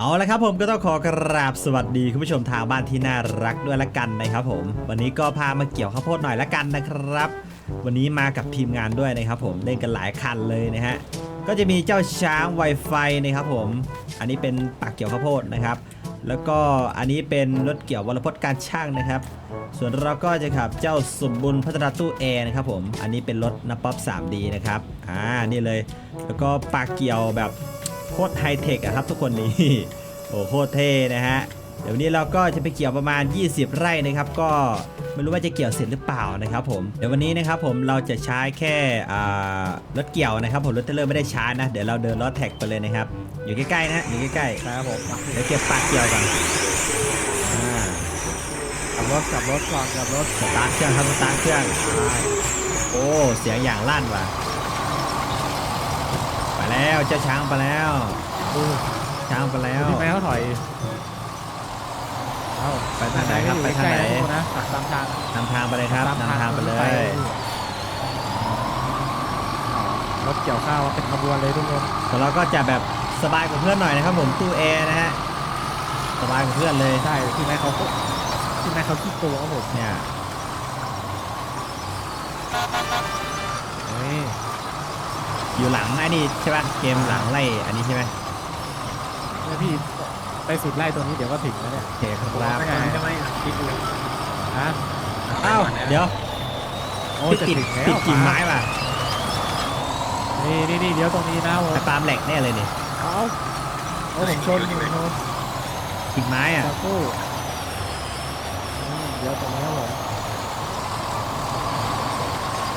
เอาละครับผมก็ต้องขอกราบสวัสดีคุณผู้ชมทางบ้านที่น่ารักด้วยละกันนะครับผม วันนี้ก็พามาเกี่ยวข้าวโพดหน่อยละกันนะครับ วันนี้มากับทีมงานด้วยนะครับผมเล่นกันหลายคันเลยนะฮะก็จะมีเจ้าช้างไวไฟนะครับผม อันนี้เป็นปักเกี่ยวข้าวโพดนะครับ แล้วก็อันนี้เป็นรถเกี่ยววรพจน์การช่างนะครับ ส่วนเราก็จะขับเจ้าสมบุญพัฒนาตู้แอร์นะครับผม อันนี้เป็นรถนป๊อป 3D นะครับ อ่า นี่เลย แล้วก็ปากเกี่ยวแบบ โคตรไฮเทคอะครับทุกคนนี่โอ้โคตรเท่นะฮะเดี๋ยววนนี้เราก็จะไปเกี่ยวประมาณ 20 ไร่นะครับ ก็ไม่รู้ว่าจะเกี่ยวเสร็จหรือเปล่านะครับผมเดี๋ยววันนี้นะครับผมเราจะใช้แค่อ่ารถเกี่ยวนะครับ ผมรถเทรลเลอร์ไม่ได้ใช้นะ เดี๋ยวเราเดินรถแท็กไปเลยนะครับ อยู่ใกล้ๆนะฮะอยู่ใกล้ครับผมๆเดี๋ยวเก็บปากเกี่ยวก่อนอ่าขับรถขับรถก่อนขับรถสตาร์ทเครื่องครับสตาร์ทเครื่องโอ้เสียงอย่างลั่นว่ะไป แล้วเจ้าช้างไปแล้วดูช้างไปแล้วที่แม่เขาถอยเอาไปทางไหนครับไปทางไหนใกล้ๆนะขับตามทางนำทางไปเลยครับตามนำทางไปเลยอ๋อรถเกี่ยวข้าวเป็นขบวนเลยทุกคนแต่เราก็จะแบบสบายกว่าเพื่อนหน่อยนะครับผมตู้แอร์นะฮะสบายกว่าเพื่อนเลยใช่ที่แม่เขาที่แม่เขาขี้โกงครับผมเนี่ยนี่ อยู่หลังไอ้นี่ใช่ป่ะเกมหลังไล่อันนี้ใช่ไหมเนี่ยพี่ไปสุดไล่ตัวนี้เดี๋ยวก็ถึงแล้วเนี่ยโอเคครับไม่ไงจะไม่อัดคลิปเลยฮะอ้าวเดี๋ยวโอ้ติจะดถึงแล้วติดกิ่งไม้ป่ะนี่นี่นี่เดี๋ยวตรงนี้นะผมไอ้ปาล์มแหลกแน่เลยนี่เอาโอ้ผมชนผมชนกิ่งไม้อะตะกู้อืมเดี๋ยวตรงนี้ครับผม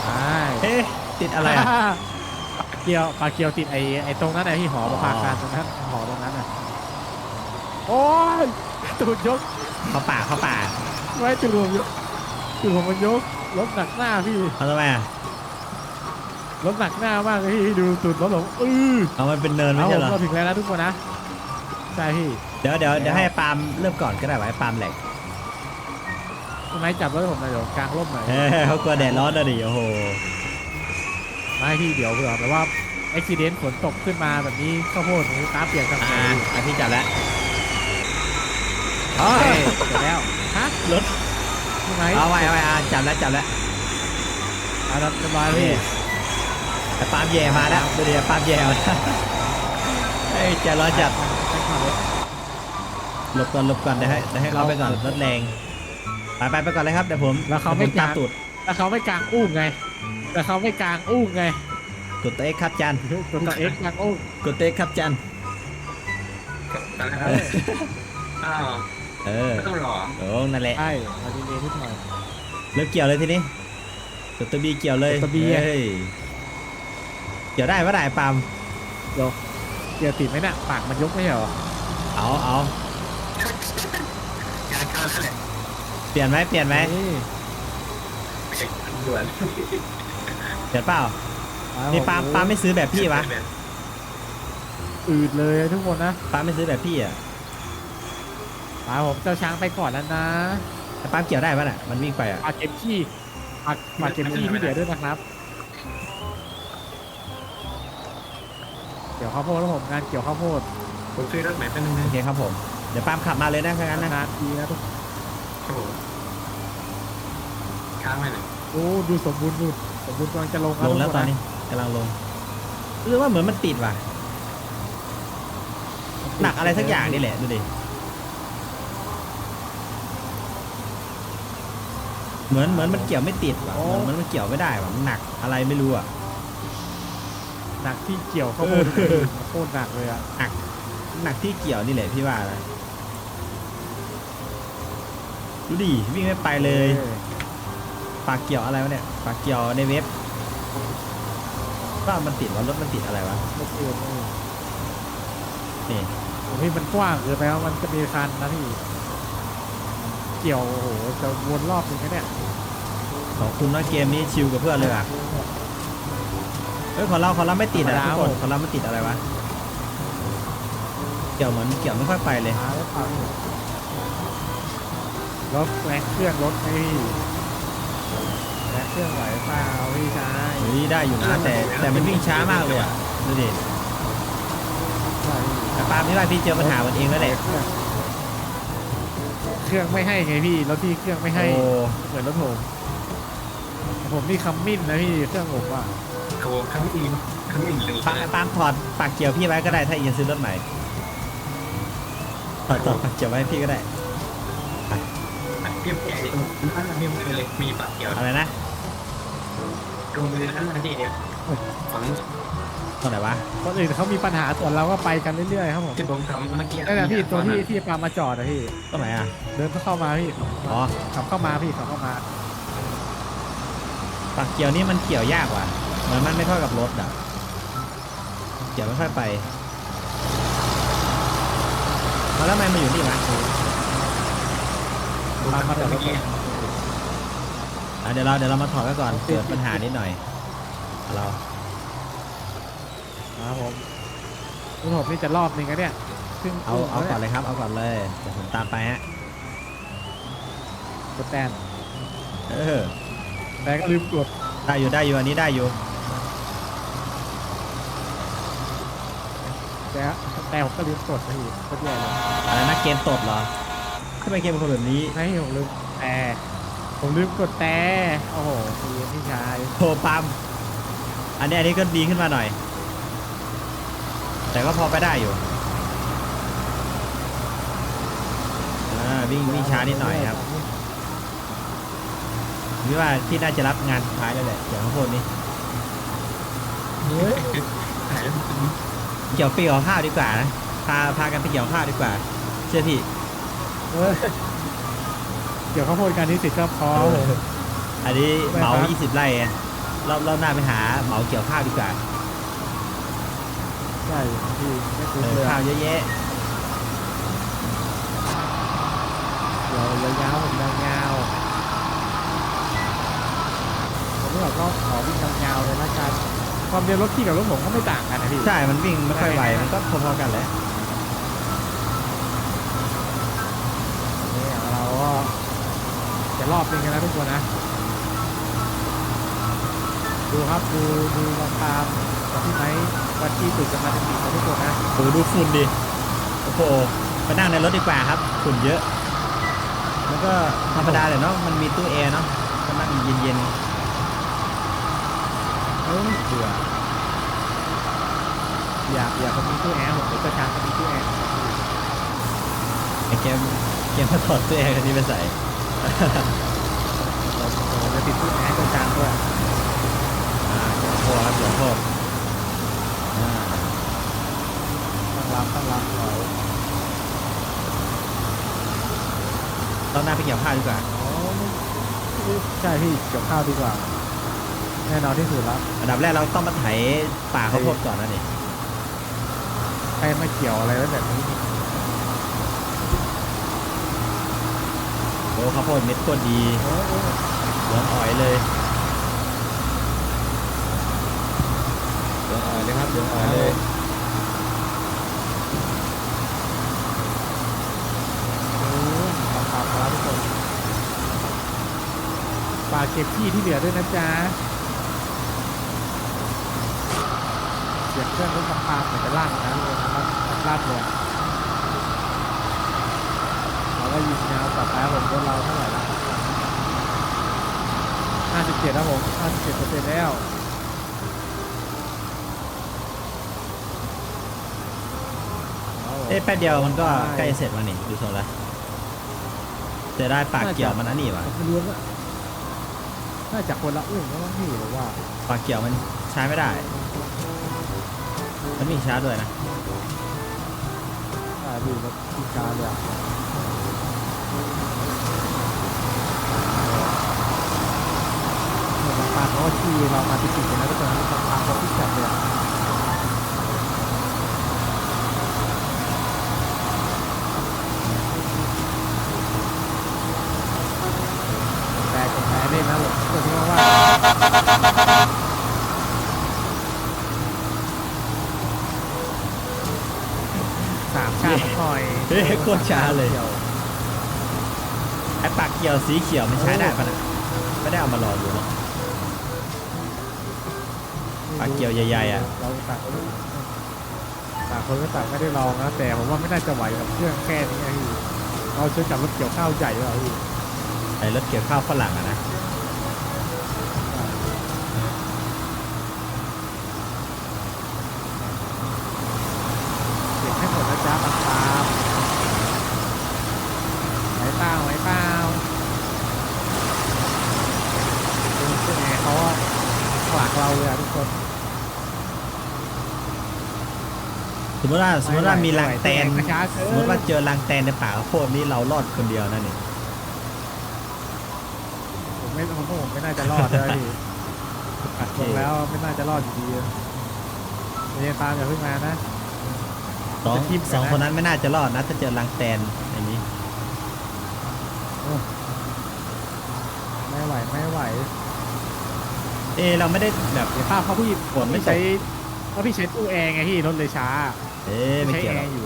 ใช่เอ๊ะติดอะไรอะ เกี่ยวปลาเกี่ยวติดไอ้ไอ้ตรงนั้นไอ้ที่หอประภาคารตรงนั้นหอตรงนั้นอะโอ้ยตูดยกเข้าป่าเข้าป่าไว้ตูดผมยกตูดผมมันยกรถหนักหน้าพี่เขาทำไมอะรถหนักหน้ามากเลยพี่ดูตูดรถผมอือเอามันเป็นเนินไม่เอาใช่เหรอเราถึงแล้วนะทุกคนนะใช่พี่ เดี๋ยวเดี๋ยวเดี๋ยวให้ปาล์มเริ่มก่อนก็ได้วะให้ปาล์มแหลกทำไมจับรถผมหน่อยเดี๋ยวกลางร่มหน่อยเฮ้ยเขากลัวแดดร้อนนะดิโอ้โห ไม่พี่เดี๋ยวเผื่อแบบว่าอุบิเหตุฝนตกขึ้นมาแบบนี้ข้าวโพดหนูตาเปียกทำไงอ่าอะพี่จับแล้วเฮ้ยเสร็จแล้วฮะรถใช่ไหมเอาไว้เอาไว้อะจับแล้วจับแล้วเอาละเรียบร้อยพี่นี่ แต่ปาล์มแย่มาแล้วดูดิปาล์มแย่มาเฮ้ยใจร้อนจัดไปขับรถหลบก่อนหลบก่อนเดี๋ยวให้เดี๋ยวให้เขาไปก่อนรถแรงไปไปไปก่อนเลยครับเดี๋ยวผมแล้วเขาไม่ดี๋ยวผตามกางตูด แล้วเขาไม่กางอุ้งไง แล้วเขาไม่กางอุ้งไงกดตัวเอ็กครับจันตัวต่อเอ็กกางอุ้งกดตัวเอ็กครับจันอ้าวเออไม่ต้องรอโอ้นั่นแหละใช่มาดีเลยนิดหน่อยเริ่มเกี่ยวเลยทีนี้กดตัวบีเกี่ยวเลยกดตัว B เฮ้ยเกี่ยวได้ปะได้ปาล์มเดี๋ยวเดี๋ยวติดไหมเนี่ยปากมันยกไม่ใช่เหรอเอาเอางานการนั่นแหละเปลี่ยนไหมเปลี่ยนไหมนี่ด่วน เปลี่ยนเปล่านี่ปาล์มปาล์มไม่ซื้อแบบพี่วะอืดเลยทุกคนนะปาล์มไม่ซื้อแบบพี่อะมาผมเจ้าช้างไปก่อนแล้วนะแต่ปาล์มเกี่ยวได้ปะน่ะมันวิ่งไปอะปากเก็บขี้ปากปากเก็บขี้ที่เหลือด้วยนะครับ เกี่ยวข้าวโพดแล้วผมงานเกี่ยวข้าวโพดผมซื้อรถใหม่เป็นนึงโอเคครับผม เดี๋ยวปาล์มขับมาเลยนะถ้างั้นนะนานทีนะทุกโอ้โหค้างไว้หน่อยโอ้ดูสมบูรณ์ดู สมบูรณ์กำลังจะลงลงแล้วทุกตคอนนี้กำลังลงหรือว่าเหมือนมันติดว่ะ หนักอะไรสักอย่างนี่แหละดูดิ เหมือนเหมือนมันเกี่ยวไม่ติดว่ะเหมือนเหมือนมันเกี่ยวไม่ได้ว่ะมันหนักอะไรไม่รู้อะหนักที่เกี่ยวข้าวโพดเออโคตรหนักเลยอะหนักที่เกี่ยวนี่แหละพี่ว่านะดูดิวิ่งไม่ไปเลยออ ปากเกี่ยวอะไรวะเนี่ยปากเกี่ยวในเว็บว่ามันติดว่ารถมันติดอะไรวะไม่เกินเลยนี่โอ้พี่มันกว้างเกินไปแล้วมันจะมีคันนะพี่ เกี่ยวโอ้โหจะวนรอบนึงนะเนี่ยของคุณว่าเกมนี้ชิลกับเพื่อนเลยอะเฮ้ยของเราของเราไม่ติดอะทุกคนของเราไม่ติดอะไรวะเกี่ยวเหมือนเกี่ยวไม่ค่อยไปเลยมาแล้วฟังรถแรงเครื่องรถไอ้ แรงเครื่องไหวเปล่าพี่ชายเฮ้ยได้อยู่นะแต่แต่มันวิ่งช้ามากเลยอะดูดิใช่เอแต่ปาล์มนี่ว่าพี่เจอปัญหามันเองแล้วแหละเครื่องเครื่องไม่ให้ไงพี่รถพี่เครื่องไม่ให้โอ้เหมือนรถผมผมนี่คัมมินนะพี่เครื่องผมอะโอ้ครั้งอินครั้งอินเลยปาล์มปาล์มถอดปากเกี่ยวพี่ไว้ก็ได้ถ้าเอียนซื้อรถใหม่ถอดถอดปากเกี่ยวไว้ให้พี่ก็ได้ เรียบแก่ตรงนั้นเรียบเลยมีปากเกี่ยวอะไรนะตรงมือนั้นที่เนี่ยฝังตรงไหนวะคนอื่นเขามีปัญหาส่วนเราก็ไปกันเรื่อยๆครับผมที่ผมทำเมื่อกี้นั่นแหละพี่ตัวที่ที่ปามาจอดนะพี่ตรงไหนอะเดินเข้ามาพี่อ๋อขับเข้ามาพี่ขับเข้ามาปากเกี่ยวนี่มันเกี่ยวยากว่ะเหมือนมันไม่เท่ากับรถอะเกี่ยวไม่ค่อยไปแล้วทำไมมาอยู่นี่วะ ตามมาแต่เมื่อกี้อะเดี๋ยวเราเดี๋ยวเรามาถอดกันก่อนเกิดปัญหานิดหน่อย เราครับผมรถผมนี่จะรอบหนึงกันเนี่ยครึ่งเอาเอาก่อนเลยเลยครับ เอาก่อนเลยเดี๋ยวผมตามไปฮะกดแตนเออแต่ก็ลืมกดได้อยู่ได้อยู่อันนี้ได้อยู่แต่แต่ผมก็ลืมกดนะพี่ก็แย่เลยอะไรนะเกมตดเหรอ ทำไมเกมเป็นคนแบบนี้ให้ผมลืมแต่ผมลืมกดแต่โอ้โหพี่พี่ชายโทรปั๊มอันนี้อันนี้ก็ดีขึ้นมาหน่อย แต่ก็พอไปได้อยู่อ่าวิ่งวิ่งช้านิดหน่อยครับพี่ว่าพี่น่าจะรับงานสุดท้ายแล้วแหละเดี๋ยวข้างบนนี้เฮ้ยหายแล้วเกี่ยวปีกับข้าวดีกว่านะพาพากันไปเกี่ยวข้าวดีกว่า เชื่อพี่ เออเดี๋ยวเขาพูดกันนี่สิก็พอเอออันนี้ไม่เหมาครับ20ไร่ไงรอบรอบหน้าไปหาเหมาเกี่ยวข้าวดีกว่า ใช่พี่ไม่คุ้มเออเลยข้าวเยอะแยะเดี๋ยวเลยยาวผมยาวๆผมไม่บอกก็ขอวิ่งยาวๆเลยละกันความเร็วรถพี่กับรถผมก็ไม่ต่างกันนะพี่ ใช่ มันวิ่งไม่ค่อยไวมันก็พอๆกันแหละ เนี่ยเราก็จะ รอบหนึงกันแล้วทุกคนนะ ดูครับดูดูลำตามกับพี่ไม้วันที่ตึกกันมาถึงปีกันทุกคนนะโอ้ดูฝุ่นดิโอ้โหไปนั่งในรถดีกว่าครับฝุ่นเยอะ แล้วก็ธรรมดาเลยเนาะมันมีตู้แอร์เนาะก็นั่งเย็นเอ้ยเบื่ออยากอยากจะมีตู้แอร์ผมเลยกระชากจะมีตู้แอร์ๆไอ้เกมเกมมาถอดตู้แอร์กันนี้ไปใส่ผม จะติดตู้แอร์กระชากด้วยอ่าหลวงพ่อครับหลวงพ่ออ่าตั้งรับตั้งรับหน่อยตอนหน้าไปเกี่ยวข้าวดีกว่าอ๋อใช่พี่เกี่ยวข้าวดีกว่าแน่นอนที่สุดแล้วอันดับแรกเราต้องมาไถป่าข้าวโพดก่อนนะนี่ใครมาเกี่ยวอะไรไว้แบบนี้ อ้ข้าวโพดเม็ดโคตรดีเหลืองอ่อยเลยเหลืองอ่อยเลยครับเหลืองอ่อยเลยขอบคุณครับทุกคนฝากเก็บที่ที่เหลือด้วยนะจ๊ะเสียงเครื่องรถปาล์มเหมือนจะลากนะคนะครับลากเลย ก็ยิงยาวต่อไปครับผมรถเราเท่าไหร่ละ57ครับผม57เปอร์เซ็นต์แล้วเอ๊ะแป๊บเดียวมันก็ใกล้เสร็จแล้วนี่ดูทรงแล้วจะได้ปากเกี่ยวมันอันนี้วะผมไม่รู้ว่าน่าจะคนละเรื่องแล้วมั้งพี่หรือว่าปากเกี่ยวมันใช้ไม่ได้ มันมีช้าด้วยนะอ่าดูรถทีการเลยอะเหมือนบางปางเขาก็ชี้เรามาที่จุดเลยนะทุกคนนะบางปางเขาที่จัดเลยแต่กดแพ้เล่นนะผมก็คิดว่าสามชาติหน่อยเฮ้ยโคตรช้าเลยไอ้ปากเกี่ยวสีเขียวมันใช้ได้ปะนะไม่ได้เอามาลองดูหรอก ปากเกี่ยวใหญ่ๆอะเราตัดต่างคนก็ต่างไม่ได้ลองนะแต่ผมว่าไม่น่าจะไหวกับเครื่องแค่นี้นะพี่เราช่วยจับรถเกี่ยวข้าวใหญ่เลยพี่ไอ้รถเกี่ยวข้าวฝรั่งอะนะ เก็บให้หมดนะจ๊ะปังปามไหวเปล่าไหวเปล่าดูเป็นไงเขาอะขวางเราเลยอะทุกคน ส มมติว่าสมมติว่ามีรังแตนไหวช้าเกิสมมติว่าเจอรังแตนในป่าข้าวโพดนี่เรารอดคนเดียวนั่นนี่ผมไม่ผมว่าผมไม่น่าจะรอดเลยพี่อัดลงแล้วไม่น่าจะรอดอยู่ดีเรียนตามอย่าเพิ่งมานะสองจะทิ่มกันนะสองคนนั้นไม่น่าจะรอดนะถ้าเจอรังแตนอย่างนี้ไม่ไหวไม่ไหว เอะเราไม่ได้แบบเดี๋ยวภาพเขาพี่ฝนไม่ตกใช้เพราะพี่ใช้ตู้แอร์ไงพี่รถเลยช้า เอ๊ะไม่ใช้เกี่ยวแอหรอกร์อยู่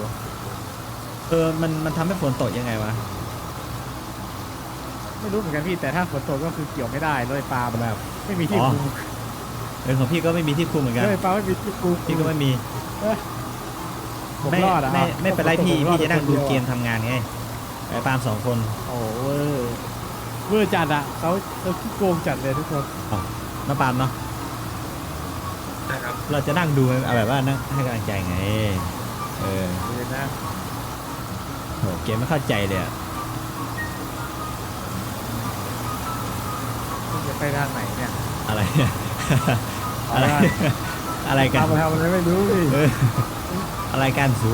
เออมันมันทำให้ฝนตกยังไงวะไม่รู้เหมือนกันพี่แต่ถ้าฝนตกก็คือเกี่ยวไม่ได้รถไฟฟ้ามันแบบ ไม่มีที่อ๋อคุมเออของพี่ก็ไม่มีที่คุมเหมือนรกันถไฟฟ้าไม่มีที่คุมพี่ก็ไม่มีผมไม่รอดอะไม่ไม่เป็นไรพี่ผมรอพี่จะนั่งดูคนดียวเกมทำงานไงไอ้ปาล์มสองคน โอ้เวอร์เวอร์จัดอะเขาเขาขี้โกงจัดเลยทุกคน น้าปาล์มเนาะนะครับ เราจะนั่งดูเอาแบบว่านั่งให้กำลังใจไง เออเลยนะโหเกมไม่เข้าใจเลยอะคุณจะไปทางไหนเนี่ยอะไร อะไร อะไรกันตามมาทำอะไรไม่รู้ดิเออ อะไรกันสู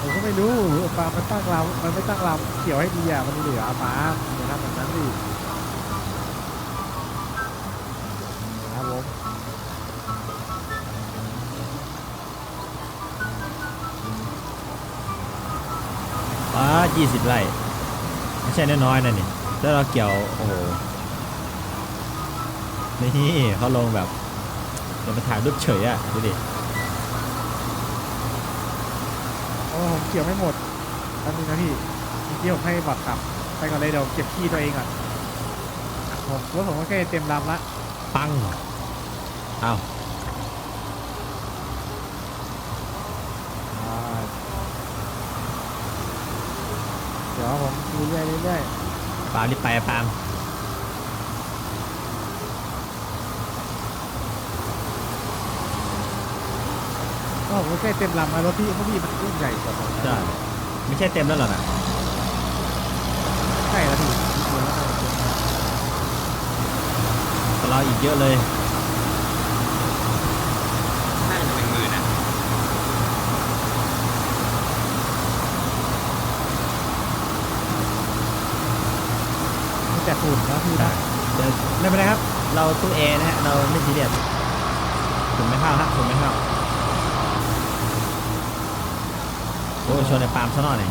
ผมก็ไม่รู้ปลามันตั้งลำมันไม่ตั้งลำเกี่ยวให้ดีอะมันเหลือปลาอย่าทำแบบนั้นดิ อ๋อยี่สิบไร่ไม่ใช่น้อยๆนะนี่แล้วเราเกี่ยวโอ้โหนี่เขาลงแบบเดี๋ยวมาถ่ายรูปเฉยอะดูดิโอ้ผมเกี่ยวไม่หมดแป๊บนึงนะพี่เมื่อกี้ผมให้บัตรกลับ ไปก่อนเลยเดี๋ยวเก็บขี้ตัวเองก่อนผมรถผมก็ใกล้เต็มลำละปังเอาอ่ เดี๋ยวผมเรื่อยๆเรื่อยปาล์มรีบไปอะปาล์มๆก็ผมก็ใกล้เต็มลำแล้วรถพี่เพราะพี่มันรุ่นใหญ่กว่าผมนะใช่ไม่ใช่เต็มแล้วเหรอนะใช่แล้วพี่แต่เราอีกเยอะเลย น่าจะเป็นมือนะ มีแต่ฝุ่นนะพี่นะเดี๋ยวไม่เป็นไรครับ เราตู้แอร์นะฮะ เราไม่ซีเรียสผมไม่เข้าฮะผมไม่เข้าโอ้ยชนในปาล์มซะหน่อย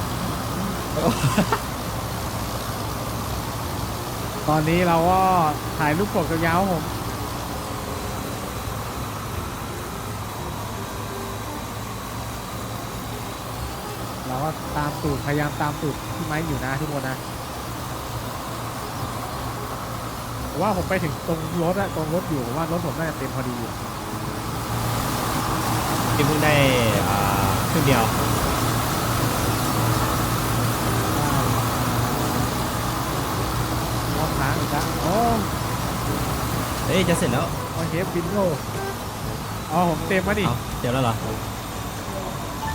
ตอนนี้เราก็ถ่ายรูปปกยาวๆผมเราก็ตามตูดพยายามตามตูดพี่ไม้อยู่นะทุกคนนะผม ว่าผมไปถึงตรงรถอะตรงรถอยู่ผมว่ารถผมน่าจะเต็มพอดีอยู่ที่เพิ่งได้อ่าครึ่งเดียวมองทางอีกแล้วโอ้เฮ้ยจะเสร็จแล้วโอเคบินโลอ๋อผมเต็มมาดิเอาเดี๋ยวแล้วเหรอ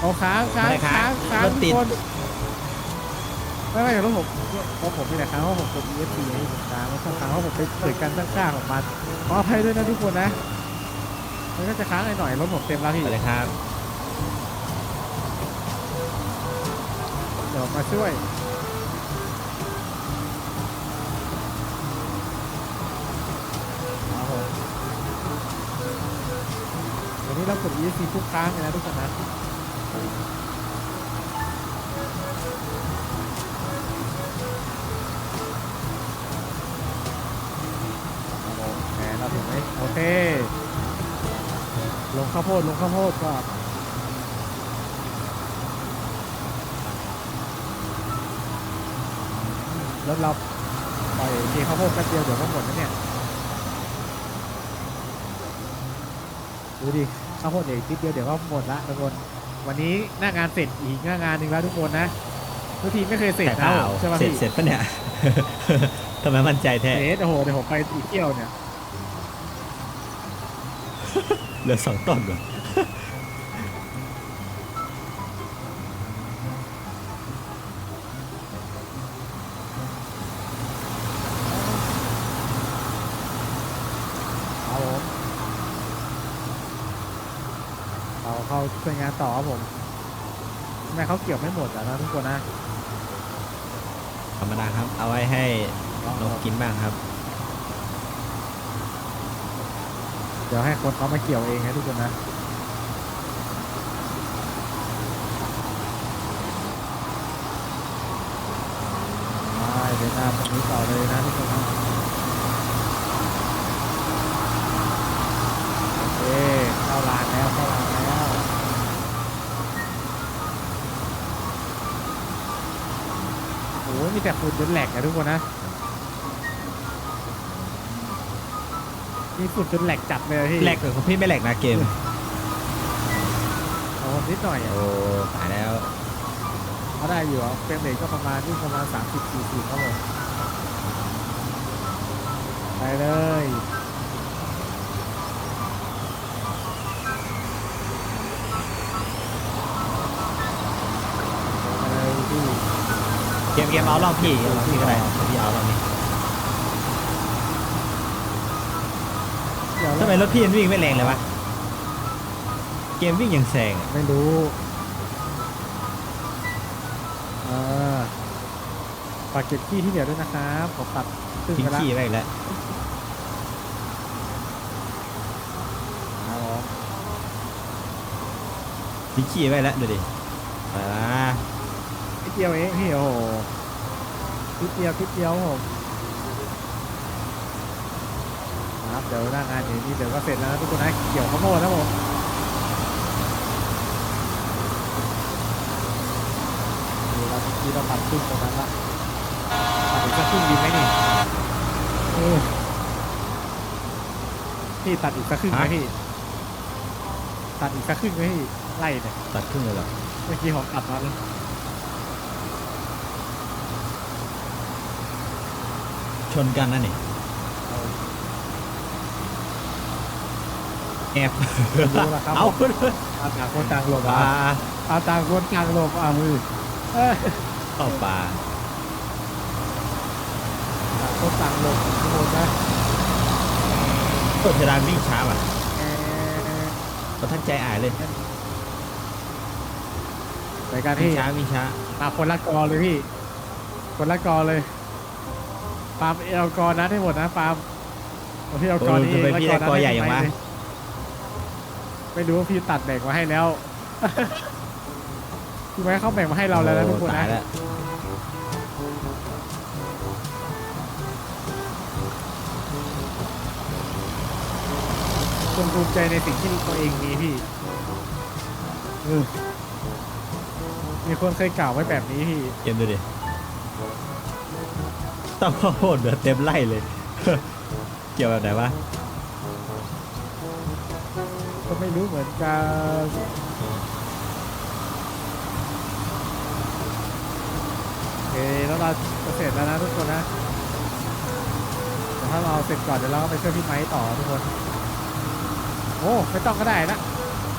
เอาค้างค้างไม่ได้ค้าค้างงค้างรถติด ทุกคน ไม่ไม่รถผมรถผมนี่แหละค้างเพราะผมกด ESC ให้ผมค้างแล้วค้างเพราะผมไปเปิดการตั้งค่าของมันขออภัยด้วยนะทุกคนนะ มันก็จะค้างหน่อยๆรถผมเต็มแล้วพี่ ไปเลยครับ เดี๋ยวมมาช่วยครับผมวันนี้เรากด ESC ทุกครั้งเลยนะทุกคนนะ โอเค ลงข้าวโพดลงข้าวโพดก่อนรถเราปล่อยเทข้าวโพดแป๊บเดียวเดี๋ยวก็หมดแล้วเนี่ย ดูดิข้าวโพดเดี๋ยวอีกนิดเดียวเดี๋ยวก็หมดละทุกคน วันนี้หน้างานเสร็จอีกหน้างานหนึ่งแล้วทุกคนนะทุกทีไม่เคยเสร็จแต่นะเปล่าใช่ป่ะเสร็จพี่เสร็จปะเนี่ยทำไมมั่นใจแท้เสร็จโอ้โหเดี๋ยวผมไปอีกเที่ยวเนี่ย เหลือสองต้นเหรอครับผมเราเข้าช่วยงานต่อครับผมทำไมเขาเกี่ยวไม่หมดอะนะทุกคนนะธรรมดาครับ เอาไว้ให้นกกินบ้างครับ เดี๋ยวให้คนเขามาเกี่ยวเองนะทุกคนนะไปเดินหน้าตรงนี้ต่อเลยนะทุกคนนะโอเคเข้าลานแล้วเข้าลานแล้วโอ้ยมีแต่ฝุ่นจนแหลกอะทุกคนนะ มีฝุ่นจนแหลกจัดเลยอะพี่แหลกกับของพี่ไม่แหลกนะเกมเอานิดหน่อยอะโอ้ตายแล้วเขาได้อยู่อะเฟรมเรทก็ประมาณที่ประมาณ30 40ครับผมไปเลยไปเลยพี่เกมเกมเอาลองพี่เอาลองพี่ก็ได้พี่เอาลองนี่ เดี๋ยว ทำ ไมรถพี่มันวิ่งไม่แรงเลยวะ เกมวิ่งอย่างแซงอะไม่รู้เออฝากเก็บขี้ที่เหลือด้วยนะครับผมตัดตึ้งทิ้งไปแล้วขี้ไว้อีกแล้ว ครับผมทิ้งขี้ไว้แล้วดูดิไปละนิดเดียวเองพี่โอ้โหนิดเดียวนิดเดียวครับผม ครับเดี๋ยวหน้างานอย่างนี้เดี๋ยวก็เสร็จแล้วนะทุกคนนะเกี่ยวข้าวโพดนะผมนี่เราที่เราตัดครึ่งตรงนั้นละตัดอีกสักครึ่งดีไหมนี่เออพี่ตัดอีกสักครึ่งไหมพี่ตัดอีกสักครึ่งไหมพี่ไล่เนี่ยตัดครึ่งเลยเหรอเมื่อกี้ผมตัดมาแล้วชนกันนั่นนี่ แอบรู้แล้วครับเอาเอาต่างคนต่างหลบปลาอะเอาต่างคนต่างหลบอะมือเอ้ยเข้าปลาต่างคนต่างหลบทุกคนนะต้นเทดานวิ่งช้าว่ะเอ่อประทับใจอ่ายเลยรายการวิ่ที่งช้าวิ่งช้ามาคนละกอเลยพี่ คนละกอเลยปาล์มเอลกอนัดให้หมดนะปาล์มเอาพี่เอลโอ้กอนี้จะไปแล้วพี่ได้กอใหญ่ยังวะ ไม่รู้ว่าพี่ตัดแบ่งมาให้แล้วพี่ไว้เขาแบ่งมาให้เราแล้วนะทุกคนโอ้ตายนะแล้วจงภูมิใจในสิ่งที่ตัวเองมีพี่เออมีคนเคยกล่าวไว้แบบนี้พี่ เกมดูดิต้องข้าวโพดเหลือเต็มไร่เลย เกี่ยวแบบไหนวะก็ ไม่รู้เหมือนกันโอเคแล้วเราจะเสร็จแล้วนะทุกคนนะแต่ถ้าเราเสร็จก่อนเดี๋ยวเราก็ไปช่วยพี่ไม้ต่อทุกคน โอ้ไม่ต้องก็ได้นะ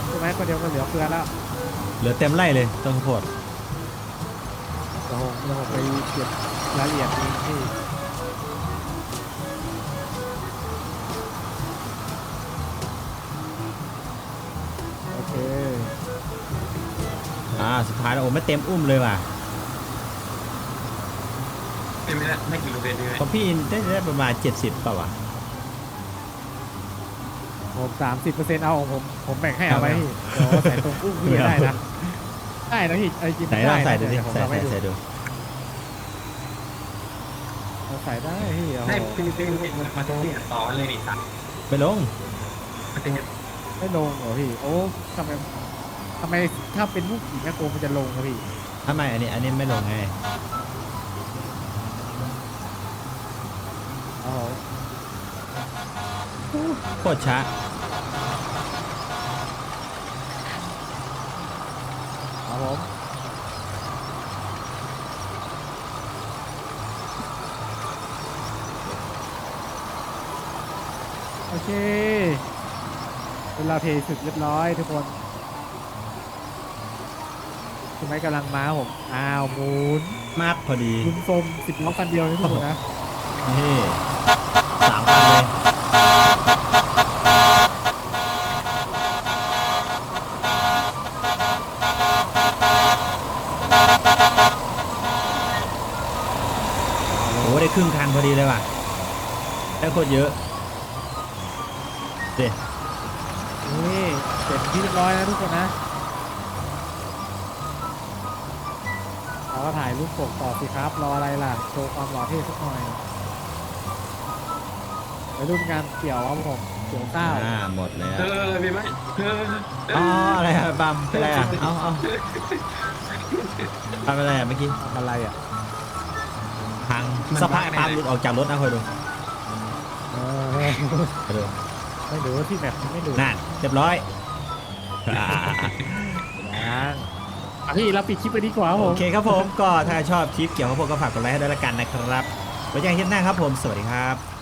พี่ไม้คนเดียวก็เหลือเฟือแล้วเหลือเต็มไร่เลยต้นข้าวโพดเดี๋ยวผมเดี๋ยวผมไปเก็บรายละเอียดเองที่ อ่าสุดท้ายแล้วโอ้ไม่เต็มอุ้มเลยว่ะเป็นไม่ได้ไม่กี่โลเมตรด้วยของพี่ได้ได้ประมาณ 70เปล่าวะ ผมสามสิบเปอร์เซ็นต์เอาของผมผมแบ่งให้เอาไว้พี่เดี๋ยวใส่ตรงอุ้งพี่ได้นะได้นะพี่ไอ้กินไหนลได้องนะใส่ดูดิเยวผมใส่เอาไว้ใส่ดูใส่ดูเราใส่ได้พี่โอ้โหได้เป็นเป็นมาตรงนี้ต่อเลยนี่สัตว์ไปลงมันเป็นไม่ลงเหรอพี่โอ้ทำไม ทำไมถ้าเป็นลูกผีแม่โกงมันจะลงครับพี่ ทำไมอันนี้อันนี้ไม่ลงไงโอ้โหโคตรช้า ครับผมโอเคเวลาเพย์สึกเรียบร้อยทุกคน คุณไม้กำลังมาครับผมอ้าวหมุนมาดพอดีหมุนสมสิบล้อคันเดียวนี่ทุกคนนะนี่สามพันเลยโอ้โหได้ครึ่งคันพอดีเลยว่ะได้โคตรเยอะเด็นี่เสร็จที่เรียบร้อยนะทุกคนนะ เราก็ถ่ายรูปปกต่อสิครับ รออะไรล่ะ โชว์ความหล่อเท่สักหน่อยไปรุ่นงานเกี่ยวครับผมเกี่ยวข้าวอ่าหมดแล้วเออมีไหมเอออ๋ออะไรอะบัมเป็นไรอะเอาเอาทำอะไรอะเมื่อกี้ทำอะไรอะพังสภาพปาล์มหลุดออกจากรถนะคอยดูเออคอยดูไม่ดูที่แบบไม่ดูนั่นเรียบร้อยอ่านะ อะพี่เราปิดคลิปไปดีกว่าครับผโอม เคครับผม ก็ถ้าชอบคลิปเกี่ยวกับพวกก็ฝากกดไลค์ให้ด้วยละกันนะครับไว้เจอกันคลิปหน้าครับผม สวัสดีครับ